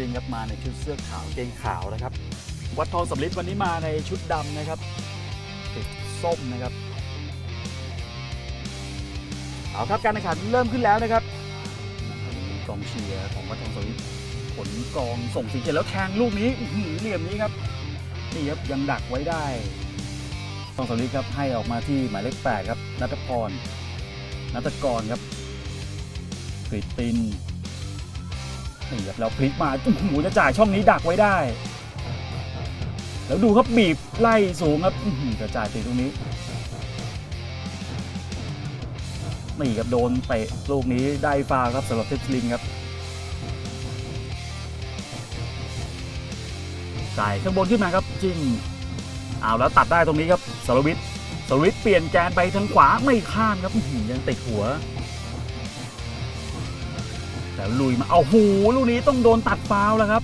ลินครับมาในชุดเสื้อขาวเกงขาวนะครับ วัดทองสำลิดวันนี้มาในชุดดำนะครับติดส้มนะครับเอาครับการแข่งขันเริ่มขึ้นแล้วนะครับกองเชียร์ของวัดทองสำลิดผลกองส่งสีเขียวแล้วแทงลูกนี้อื้อหือเหลี่ยมนี้ครับนี่ครับยังดักไว้ได้ทองสำลิดครับให้ออกมาที่หมายเลขแปดครับนัทพรนัทกรครับกริตติน นี่ครับแล้วพลิกมาโอ้โหจะจ่ายช่องนี้ดักไว้ได้ แล้วดูครับบีบไล่สูงครับจะจ่ายติดตรงนี้นี่ครับโดนเตะลูกนี้ได้ฟาครับสำหรับเทพลินครับจ่ายข้างบนขึ้นมาครับจิ้งเอาแล้วตัดได้ตรงนี้ครับสรวิทสรวิทเปลี่ยนแกนไปทางขวาไม่ข้ามครับยังติดหัว แล้วลุยมาเอาหูลูกนี้ต้องโดนตัดฟาวแล้วครับ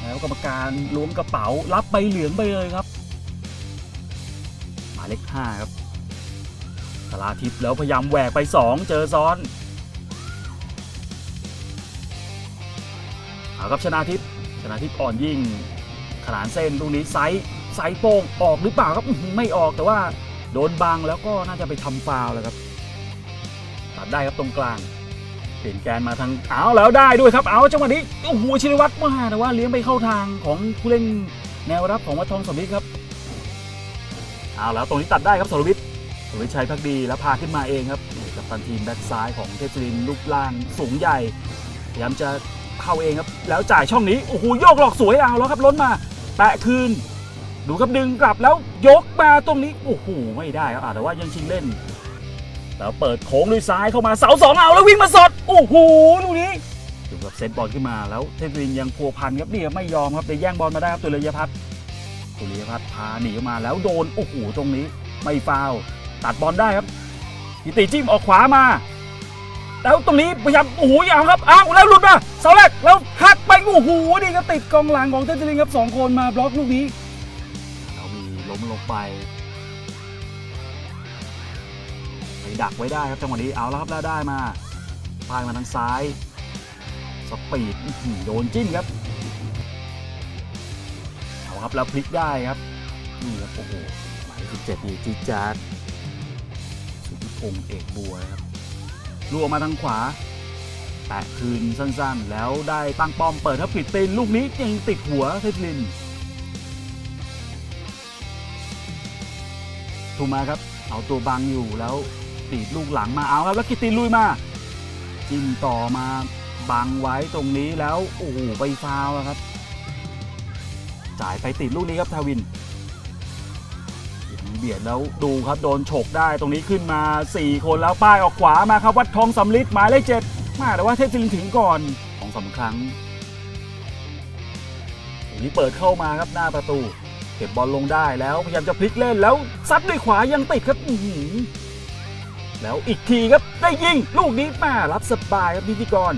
แล้วกรรมการล้วงกระเป๋ารับใบเหลืองไปเลยครับหมายเลขห้าครับสลาทิพย์แล้วพยายามแหวกไป 2 เจอซ้อนเอาครับชนาทิพย์ชนาทิพย์อ่อนยิ่ง ขนานเส้นลูกนี้ไซส์ไซส์โป้งออกหรือเปล่าครับไม่ออกแต่ว่าโดนบังแล้วก็น่าจะไปทำฟาวแล้วครับตัดได้ครับตรงกลาง เปลี่ยนแกนมาทางเอาแล้วได้ด้วยครับเอาจังหวะนี้โอ้โหชินวัตรมาแต่ว่าเลี้ยงไปเข้าทางของผู้เล่นแนวรับของวัดทองสมฤทธิ์ครับเอาแล้วตรงนี้ตัดได้ครับสรวิทย์สรวิทย์ชัยพักดีแล้วพาขึ้นมาเองครับกับตันทีมแบ็กซ้ายของเทพศิรินรูปร่างสูงใหญ่พยายามจะเข้าเองครับแล้วจ่ายช่องนี้โอ้โหโยกหลอกสวยเอาแล้วครับล้นมาแปะคืนดูครับดึงกลับแล้วยกมาตรงนี้โอ้โหไม่ได้ครับแต่ว่ายังชิงเล่น แล้วเปิดโค้งด้วยซ้ายเข้ามาเสาสองเอาแล้ววิ่งมาสดโอ้โหลูกนี้ดูครับเซตบอลขึ้นมาแล้วเทพวินยังพัวพันครับนี่ครับไม่ยอมครับแต่แย่งบอลมาได้ครับตุลยพัฒน์ตุลยพัฒน์พาหนีออกมาแล้วโดนโอ้โหตรงนี้ ไม่ฟาวตัดบอลได้ครับกิติจิ้มออกขวามา แล้วตรงนี้พยายามโอ้โหยาวครับอ้าวแล้วหลุดมาเสาแรกแล้วหักไปโอ้โหนี่ก็ติดกองหลังของเทพวินครับสองคนมาบล็อกลูกนี้เรามีล้มลงไป ดักไว้ได้ครับจังหวะนี้เอาแล้วครับแล้วได้มาพายมาทางซ้ายสปีดโดนจิ้มครับเอาครับแล้วพลิกได้ครับนี่ครับโอ้โหหมายเลขสิบเจ็ดนี่จีจาร์ดสุทธิพงษ์เอกบัวครับลูกออกมาทางขวา แตะคืนสั้นๆ แล้วได้ตั้งป้อมเปิดครับปิดตีนลูกนี้ยังติดหัวเทพลินถูกมาครับเอาตัวบังอยู่แล้ว ตีดลูกหลังมาเอาครับแล้วกิตตินลุยมาจิ้มต่อมาบังไว้ตรงนี้แล้วโอ้โหไปฟาวล์แล้วครับ จ่ายไปติดลูกนี้ครับทาวินเบียดแล้วดูครับโดนฉกได้ตรงนี้ขึ้นมา 4 คนแล้วป้ายออกขวามาครับวัดทองสำลิดหมายเลขเจ็ดมาแต่ว่าเทพจินถึงก่อนสองสามครั้งตรงนี้เปิดเข้ามาครับหน้าประตู เก็บบอลลงได้แล้วพยายามจะพลิกเล่นแล้วซัดด้วยขวายังติดครับอื้อหือ แล้วอีกทีครับได้ยิง ลูกนี้มารับสบายครับนิติกร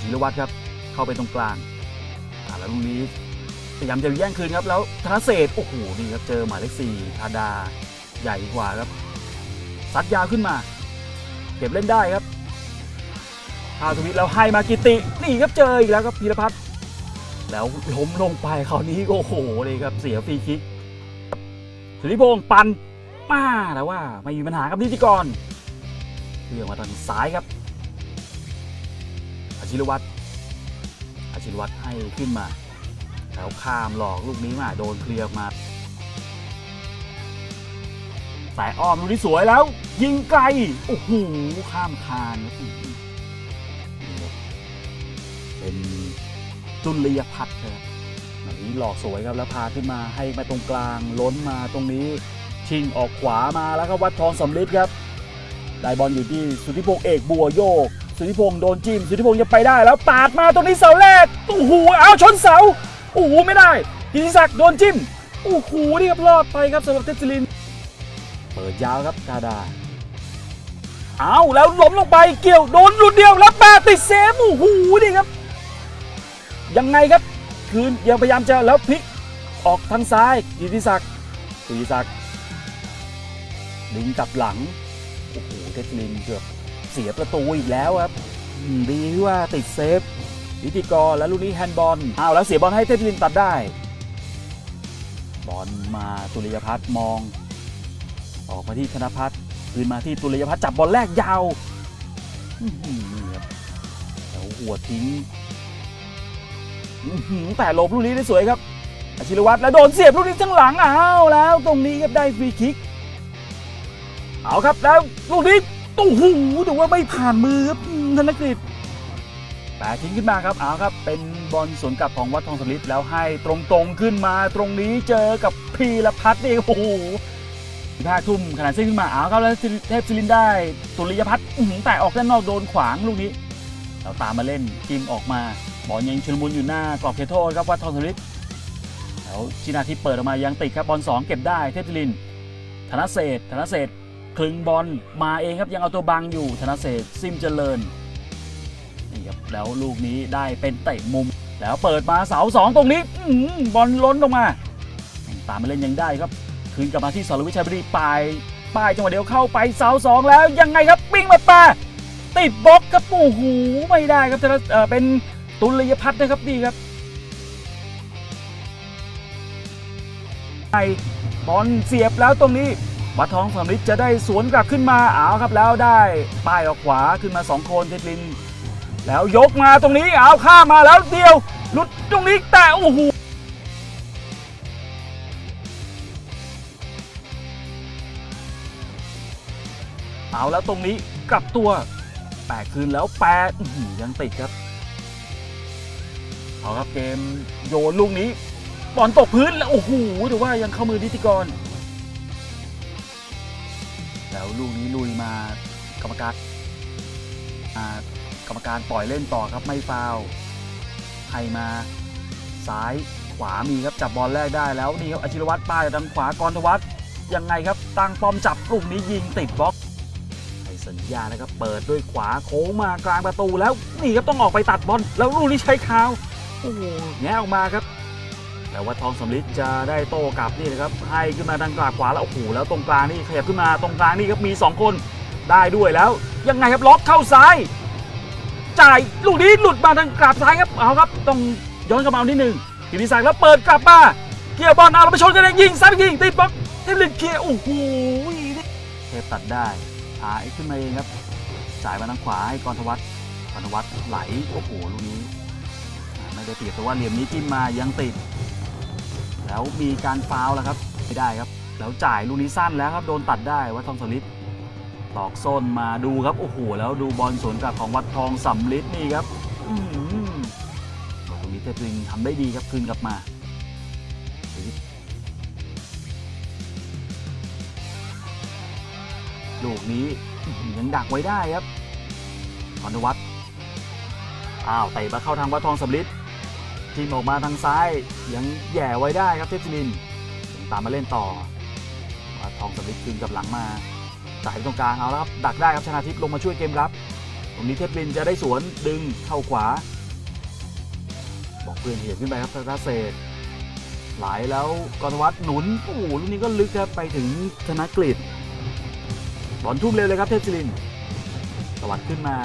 จิรวัตรครับ เข้าไปตรงกลางแล้วลูกนี้พยายามจะแย่งคืนครับ แล้วธนเศษโอ้โหนี่ครับเจอหมายเลขสี่ธาดาใหญ่กว่าครับซัดยาวขึ้นมา เก็บเล่นได้ครับพาทวิตแล้วให้มากิติ นี่ครับเจออีกแล้วครับพีรพัฒน์แล้วล้มลงไปคราวนี้โอ้โหเลยครับเสียฟรีคิกสุธิพงศ์ปัน มาแต่ว่าไม่มีปัญหาครับนิติกรเรื่องมาทางซ้ายครับอาชิรวัตรอาชิรวัตรให้ขึ้นมา แล้วข้ามหลอกลูกนี้มาโดนเคลียร์มา แต่อ้อมลูกนี้สวยแล้ว ยิงไกล โอ้โห ข้ามคานเป็นจุลยพัฒน์ครับแบบนี้หลอกสวยครับแล้วพาขึ้นมาให้มาตรงกลางล้นมาตรงนี้ ชิงออกขวามาแล้วก็วัดทองสำลิดครับได้บอลอยู่ที่สุธิพงษ์เอกบัวโยก สุธิพงษ์โดนจิ้มสุธิพงษ์จะไปได้แล้วปาดมาตรงนี้เสาแรกโอ้โหเอาชนเสาโอ้โหไม่ได้กิติศักดิ์โดนจิ้มโอ้โหนี่ครับรอดไปครับสำหรับเทพศิน เปิดยาวครับกาดาเอาแล้วล้มลงไปเกี่ยวโดนหลุดเดียวแล้วปะติดเซฟโอ้โหนี่ครับ ยังไงครับ คืนยังพยายามจะแล้วพลิกออกทางซ้ายกิติศักดิ์กิติศักดิ์ ดึงกลับหลัง โอ้โหเทคนินเกือบเสียประตูอีกแล้วครับดีที่ว่าติดเซฟนิติกรและลูกนี้แฮนด์บอลอ้าวแล้วเสียบอลให้เทพลินตัดได้ บอลมาตุลยพัฒน์มอง ออกมาที่ธนพัฒน์คืนมาที่ตุลยพัฒน์จับบอลแรกยาวนี่ครับแล้วหัวทิ้งแต่หลบลูกนี้ได้สวยครับอาชิรวัตรแล้วโดนเสียบลูกนี้ทั้งหลังอ้าวแล้วตรงนี้ครับได้ฟรีคิก เอาครับแล้วลูกนี้โอ้โหดูว่าไม่ผ่านมือครับธนกฤษแต่ทิ้งขึ้นมาครับเอาครับ เป็นบอลสวนกลับของวัดทองสลิดแล้วให้ตรงๆขึ้นมาตรงนี้เจอกับพีรพัฒน์นี่โอ้โหท่าทุ่มขนาดเส้นขึ้นมาเอาครับแล้วเทพซิลินได้ตุลิยพัฒน์แต่ออกด้านนอกโดนขวางลูกนี้เราตามมาเล่นจิมออกมาบอลยังชุลมุนอยู่หน้ากรอบเขตโทษครับวัดทองสลิดแล้วชินาทิเปิดออกมายังติดครับบอลสองเก็บได้เทพซิลินธนเศษธนเศษ คลึงบอลมาเองครับยังเอาตัวบังอยู่ธนเศรษฐซิมเจริญนี่ครับแล้วลูกนี้ได้เป็นเตะมุม แล้วเปิดมาเสาสองตรงนี้อบอลล้นลงมา ตามมาเล่นยังได้ครับ คืนกลับมาที่สรวิชัยบรีปลายป้ายจังหวะเดียวเข้าไปเสาสองแล้วยังไงครับปิ้งมาปาติดบล็อกครับโอ้โหไม่ได้ครับแต่ละเออเป็นตุลยพัฒน์นะครับดีครับไอบอลเสียบแล้วตรงนี้ วัดทองสำริดจะได้สวนกลับขึ้นมาเอาครับแล้วได้ป้ายออกขวาขึ้นมาสองคนเทพลิน แล้วยกมาตรงนี้เอาข้ามาแล้วเดียวหลุดตรงนี้แต่โอ้โหเอาแล้วตรงนี้กลับตัวแปะคืนแล้วแปะยังติดครับเอาครับเกมโยนลูกนี้บอลตกพื้นแล้วโอ้โหแต่ว่ายังเข้ามือนิติกร แล้วลูกนี้ลุยมากรรมการกรรมการปล่อยเล่นต่อครับไม่ฟาวให้มาซ้ายขวามีครับจับบอลแรกได้แล้วนี่ครับอชิรวัตรป้ายทางขวากรทวัฒน์ยังไงครับตั้งป้อมจับกลูกนี้ยิงติดบล็อกให้สัญญานะครับเปิดด้วยขวาโค้งมากลางประตูแล้วนี่ครับต้องออกไปตัดบอลแล้วลูกนี้ใช้เท้าโอ้โหแงออกมาครับ แต่ว่าทองสำลิดจะได้โต้กลับนี่นะครับให้ขึ้นมาทางกลางขวาแล้วโอ้โหแล้วตรงกลางนี่ขยับขึ้นมาตรงกลางนี่ครับมี 2 คนได้ด้วยแล้ว ยังไงครับล็อกเข้าซ้าย จ่ายลูกนี้หลุดมาทางกราบซ้ายครับเอาครับต้องย้อนกลับมาเอานิดนึงกิติศักดิ์แล้วเปิดกลับมาเกี่ยวบอลเอาเราไปชนกันเองยิงซ้ายไปยิงติดบล็อกเทพลินเคียร์โอ้โหเทพตัดได้หายขึ้นมาเองครับจ่ายมาทางขวาให้กรทวัฒน์กรทวัฒน์ไหลโอ้โหลูกนี้ไม่ได้เปรียบแต่ว่าเหลี่ยมนี้จิ้มมายังติด แล้วมีการฟาวแล้วครับไม่ได้ครับ แล้วจ่ายลูกนี้สั้นแล้วครับโดนตัดได้วัดทองสำลิดตอกส้นมาดูครับ โอ้โห แล้วดูบอลสวนกลับของวัดทองสำลิดนี่ครับอือหือตรงนี้เทพลิงทำได้ดีครับคืนกลับมาลูกนี้ยังดักไว้ได้ครับพรณวัฒน์อ้าวเตะมาเข้าทางวัดทองสำลิด ทีมออกมาทางซ้ายยังแย่ไว้ได้ครับเทพศิรินทร์ยังตามมาเล่นต่อวัดทองสำลิดคืนกลับหลังมาจ่ายตรงกลางเอาแล้วครับดักได้ครับชนาทิพย์ลงมาช่วยเกมรับตรงนี้เทพลินจะได้สวนดึงเข้าขวา บอกเพื่อนเหยียบขึ้นไปครับธนาเศษไหลแล้วกรวัฒน์หนุนโอ้โหลูกนี้ก็ลึกครับไปถึงธนกฤษบอลทุ่มเร็วเลยครับเทพศิรินสวัสดขึ้นมา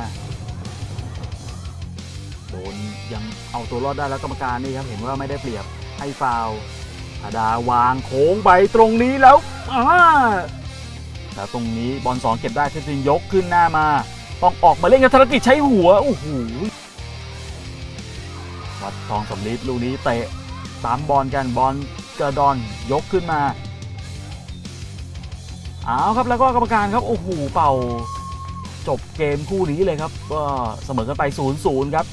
โดนยังเอาตัวรอดได้แล้วกรรมการนี่ครับเห็นว่าไม่ได้เปรียบให้ฟาวล์ธดาวางโค้งไปตรงนี้แล้วอ่าแล้วตรงนี้บอลสองเก็บได้เทพศินยกขึ้นหน้ามา ต้องออกมาเล่นกับธนกิจใช้หัวโอ้โหวัดทองสำลิดลูกนี้เตะตามบอลกันบอลกระดอนยกขึ้นมาเอาครับแล้วก็กรรมการครับโอ้โหเป่า จบเกมคู่นี้เลยครับก็เสมอกันไป 0-0 ครับ